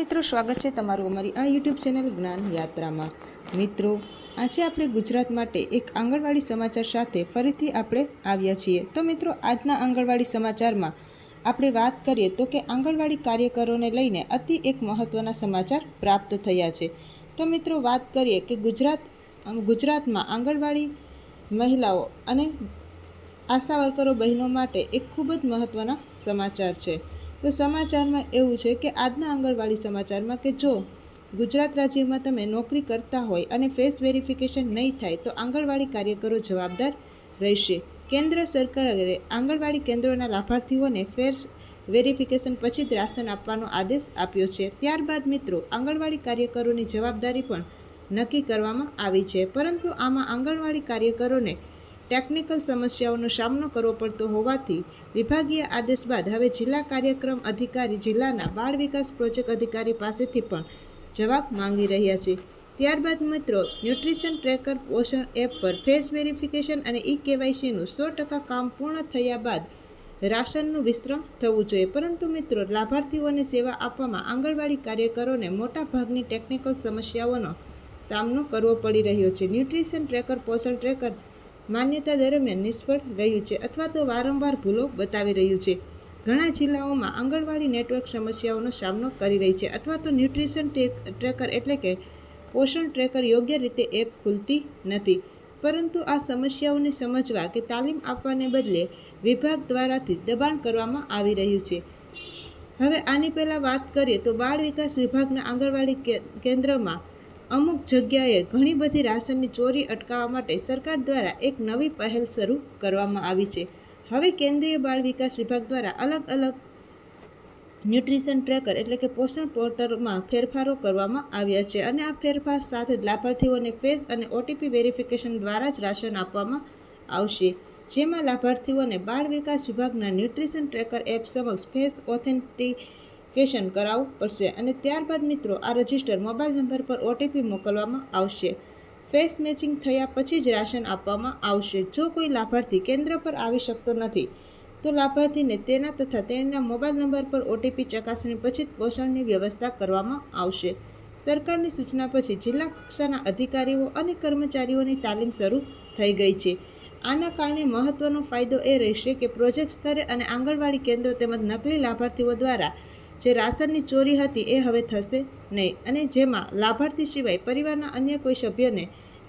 મિત્રો, સ્વાગત છે તમારું અમારી આ યુટ્યુબ ચેનલ જ્ઞાન યાત્રામાં. મિત્રો, આજે આપણે ગુજરાત માટે એક આંગણવાડી સમાચાર સાથે ફરીથી આપણે આવ્યા છીએ. તો મિત્રો, આજના આંગણવાડી સમાચારમાં આપણે વાત કરીએ તો કે આંગણવાડી કાર્યકરોને લઈને અતિ એક મહત્ત્વના સમાચાર પ્રાપ્ત થયા છે. તો મિત્રો, વાત કરીએ કે ગુજરાત ગુજરાતમાં આંગણવાડી મહિલાઓ અને આશા વર્કરો બહેનો માટે એક ખૂબ જ મહત્ત્વના સમાચાર છે. તો સમાચારમાં એવું છે કે આજના આંગણવાડી સમાચારમાં કે જો ગુજરાત રાજ્યમાં તમે નોકરી કરતા હોય અને ફેસ વેરિફિકેશન નહીં થાય તો આંગણવાડી કાર્યકરો જવાબદાર રહેશે. કેન્દ્ર સરકારે આંગણવાડી કેન્દ્રોના લાભાર્થીઓને ફેસ વેરિફિકેશન પછી જ રાશન આપવાનો આદેશ આપ્યો છે. ત્યારબાદ મિત્રો, આંગણવાડી કાર્યકરોની જવાબદારી પણ નક્કી કરવામાં આવી છે. પરંતુ આમાં આંગણવાડી કાર્યકરોને ટેકનિકલ સમસ્યાઓનો સામનો કરવો પડતો હોવાથી વિભાગીય આદેશ બાદ હવે જિલ્લા કાર્યક્રમ અધિકારી જિલ્લાના બાળ વિકાસ પ્રોજેક્ટ અધિકારી પાસેથી પણ જવાબ માંગી રહ્યા છે. ત્યારબાદ મિત્રો, ન્યુટ્રિશન ટ્રેકર પોષણ એપ પર ફેસ વેરિફિકેશન અને ઈ કેવાયસીનું સો ટકા કામ પૂર્ણ થયા બાદ રાશનનું વિસ્તરણ થવું જોઈએ. પરંતુ મિત્રો, લાભાર્થીઓને સેવા આપવામાં આંગણવાડી કાર્યકરોને મોટા ભાગની ટેકનિકલ સમસ્યાઓનો સામનો કરવો પડી રહ્યો છે. ન્યુટ્રિશન ટ્રેકર, પોષણ ટ્રેકર માન્યતા દરમિયાન નિષ્ફળ રહ્યું છે અથવા તો વારંવાર ભૂલો બતાવી રહ્યું છે. ઘણા જિલ્લાઓમાં આંગણવાડી નેટવર્ક સમસ્યાઓનો સામનો કરી રહી છે અથવા તો ન્યુટ્રિશન ટ્રેકર એટલે કે પોષણ ટ્રેકર યોગ્ય રીતે એપ ખુલતી નથી. પરંતુ આ સમસ્યાઓને સમજવા કે તાલીમ આપવાને બદલે વિભાગ દ્વારાથી દબાણ કરવામાં આવી રહ્યું છે. હવે આની પહેલાં વાત કરીએ તો બાળ વિકાસ વિભાગના આંગણવાડી કેન્દ્રમાં અમુક જગ્યાએ ઘણી બધી રાશનની ચોરી અટકાવવા માટે સરકાર દ્વારા એક નવી પહેલ શરૂ કરવામાં આવી છે. હવે કેન્દ્રીય બાળ વિકાસ વિભાગ દ્વારા અલગ અલગ ન્યુટ્રિશન ટ્રેકર એટલે કે પોષણ પોર્ટલમાં ફેરફારો કરવામાં આવ્યા છે અને આ ફેરફાર સાથે જ લાભાર્થીઓને ફેસ અને ઓટીપી વેરિફિકેશન દ્વારા જ રાશન આપવામાં આવશે. જેમાં લાભાર્થીઓને બાળ વિકાસ વિભાગના ન્યુટ્રિશન ટ્રેકર એપ સમક્ષ ફેસ ઓથેન્ટિકેશન કરાવવું પડશે અને ત્યારબાદ મિત્રો આ રજિસ્ટર મોબાઈલ નંબર પર ઓટીપી મોકલવામાં આવશે. ફેસ મેચિંગ થયા પછી જ રાશન આપવામાં આવશે. જો કોઈ લાભાર્થી કેન્દ્ર પર આવી શકતો નથી, તો લાભાર્થીને તેના તથા તેણીના મોબાઈલ નંબર પર ઓટીપી ચકાસણી પછી જ પોષણની વ્યવસ્થા કરવામાં આવશે. સરકારની સૂચના પછી જિલ્લા કક્ષાના અધિકારીઓ અને કર્મચારીઓની તાલીમ શરૂ થઈ ગઈ છે. આના કારણે મહત્વનો ફાયદો એ રહેશે કે પ્રોજેક્ટ સ્તરે અને આંગણવાડી કેન્દ્રો તેમજ નકલી લાભાર્થીઓ દ્વારા જે રાશનની ચોરી હતી એ હવે થશે નહીં અને જેમાં લાભાર્થી સિવાય પરિવારના અન્ય કોઈ સભ્યને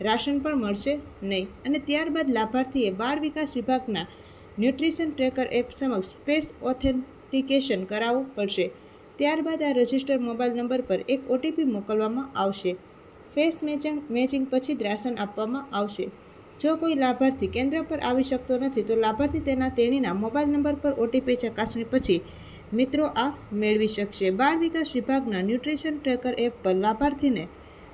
રાશન પણ મળશે નહીં. અને ત્યારબાદ લાભાર્થીએ બાળ વિકાસ વિભાગના ન્યુટ્રિશન ટ્રેકર એપ સમક્ષ સ્પેસ ઓથેન્ટિકેશન કરાવવું પડશે. ત્યારબાદ આ રજિસ્ટર મોબાઈલ નંબર પર એક ઓટીપી મોકલવામાં આવશે. ફેસ મેચિંગ મેચિંગ પછી જ રાશન આપવામાં આવશે. જો કોઈ લાભાર્થી કેન્દ્ર પર આવી શકતો નથી તો લાભાર્થી તેના તેણીના મોબાઈલ નંબર પર ઓટીપી ચકાસણી પછી મિત્રો, આ મેળવી શકશે. બાળ વિકાસ વિભાગના ન્યુટ્રિશન ટ્રેકર એપ પર લાભાર્થીને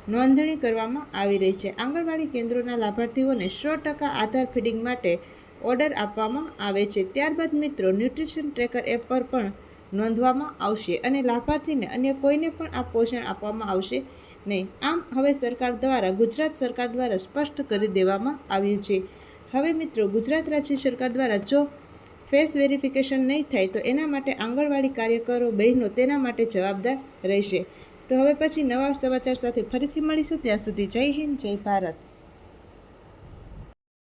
નોંધણી કરવામાં આવી રહી છે. આંગણવાડી કેન્દ્રોના લાભાર્થીઓને સો ટકા આધાર ફીડિંગ માટે ઓર્ડર આપવામાં આવે છે. ત્યારબાદ મિત્રો, ન્યુટ્રિશન ટ્રેકર એપ પર પણ નોંધવામાં આવશે અને લાભાર્થીને અન્ય કોઈને પણ આ પોષણ આપવામાં આવશે નહીં. આમ, હવે સરકાર દ્વારા, ગુજરાત સરકાર દ્વારા સ્પષ્ટ કરી દેવામાં આવ્યું છે. હવે મિત્રો, ગુજરાત રાજ્ય સરકાર દ્વારા જો ફેસ વેરિફિકેશન નહીં થાય તો એના માટે આંગણવાડી કાર્યકરો બહેનો તેના માટે જવાબદાર રહેશે. તો હવે પછી નવા સમાચાર સાથે ફરીથી મળીશું. ત્યાં સુધી જય હિન્દ, જય ભારત.